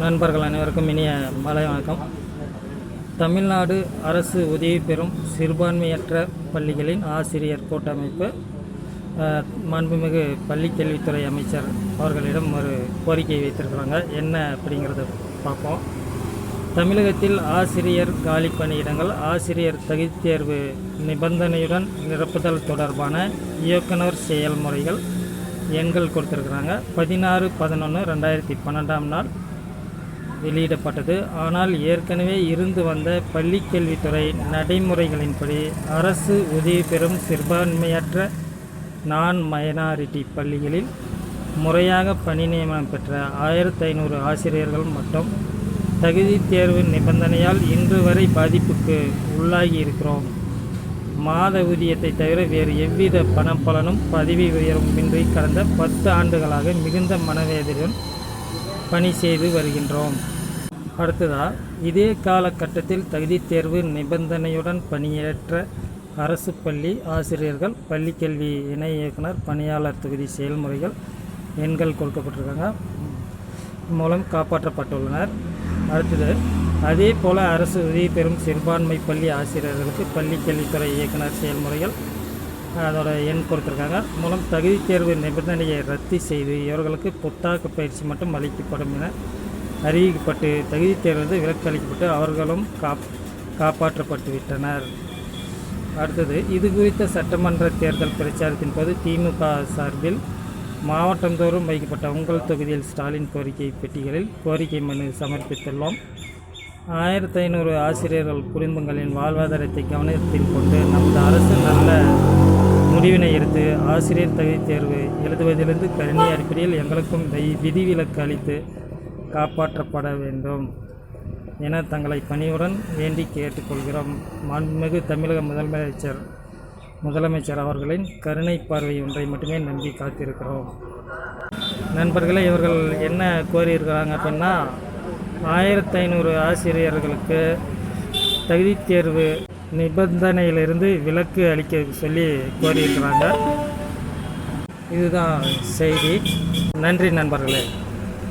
நண்பர்கள் அனைவருக்கும் இனிய மாலை வணக்கம். தமிழ்நாடு அரசு உதவி பெறும் சிறுபான்மையற்ற பள்ளிகளின் ஆசிரியர் கூட்டமைப்பு மாண்புமிகு மாண்புமிகு பள்ளிக்கல்வித்துறை அமைச்சர் அவர்களிடம் ஒரு கோரிக்கை வைத்திருக்கிறாங்க. என்ன அப்படிங்கிறத பார்ப்போம். தமிழகத்தில் ஆசிரியர் காலி பணியிடங்கள் ஆசிரியர் தகுதித் தேர்வு நிபந்தனையுடன் நிரப்புதல் தொடர்பான இயக்குனர் செயல்முறைகள் எண்கள் கொடுத்துருக்குறாங்க. பதினாறு பதினொன்று ரெண்டாயிரத்தி பன்னெண்டாம் நாள் வெளியிடப்பட்டது. ஆனால் ஏற்கனவே இருந்து வந்த பள்ளிக்கல்வித்துறை நடைமுறைகளின்படி அரசு உதவி பெறும் சிறுபான்மையற்ற நான் மைனாரிட்டி பள்ளிகளில் முறையாக பணி நியமனம் பெற்ற ஆயிரத்தி ஐநூறு ஆசிரியர்கள் மட்டும் தகுதி தேர்வு நிபந்தனையால் இன்று வரை பாதிப்புக்கு உள்ளாகி இருக்கிறோம். மாத ஊதியத்தை தவிர வேறு எவ்வித பணப்பலனும் பதவி உயர்வுமின்றி கடந்த பத்து ஆண்டுகளாக மிகுந்த மனவேதனையுடன் பணி செய்து வருகின்றோம். அடுத்ததாக இதே காலகட்டத்தில் தகுதி தேர்வு நிபந்தனையுடன் பணியேற்ற அரசு பள்ளி ஆசிரியர்கள் பள்ளிக்கல்வி இணை இயக்குனர் பணியாளர் தொகுதி செயல்முறைகள் எண்கள் கொடுக்கப்பட்டிருக்காங்க. மூலம் காப்பாற்றப்பட்டுள்ளனர். அடுத்தது அதே போல் அரசு உதவி பெறும் சிறுபான்மை பள்ளி ஆசிரியர்களுக்கு பள்ளிக்கல்வித்துறை இயக்குனர் செயல்முறைகள் அதோட எண் கொடுத்துருக்காங்க. மூலம் தகுதி தேர்வு நிபந்தனையை ரத்து செய்து இவர்களுக்கு புத்தாக்க பயிற்சி மட்டும் அளிக்கப்படும் என அறிவிக்கப்பட்டு தகுதி தேர்வு விலக்கு அளிக்கப்பட்டு அவர்களும் காப் காப்பாற்றப்பட்டு விட்டனர். அடுத்தது இது குறித்த சட்டமன்ற தேர்தல் பிரச்சாரத்தின் போது திமுக சார்பில் மாவட்டந்தோறும் வைக்கப்பட்ட உங்கள் தொகுதியில் ஸ்டாலின் கோரிக்கை பெட்டிகளில் கோரிக்கை மனு சமர்ப்பித்துள்ளோம். ஆயிரத்தி ஐநூறு ஆசிரியர்கள் குடும்பங்களின் வாழ்வாதாரத்தை கவனத்தில் கொண்டு நமது அரசு நல்ல முடிவினை எடுத்து ஆசிரியர் தகுதி தேர்வு எழுதுவதிலிருந்து கணினி அடிப்படையில் எங்களுக்கும் விதிவிலக்கு அளித்து காப்பாற்றப்பட வேண்டும் என தங்களை பணியுடன் வேண்டி கேட்டுக்கொள்கிறோம். மாண்புமிகு தமிழக முதலமைச்சர் முதலமைச்சர் அவர்களின் கருணை பார்வை ஒன்றை மட்டுமே நம்பி காத்திருக்கிறோம். நண்பர்களே இவர்கள் என்ன கோரியிருக்கிறாங்க அப்படின்னா ஆயிரத்தி ஐநூறு ஆசிரியர்களுக்கு தகுதி தேர்வு நிபந்தனையிலிருந்து விலக்கு அளிக்க சொல்லி கோரியிருக்கிறாங்க. இதுதான் செய்தி. நன்றி நண்பர்களே.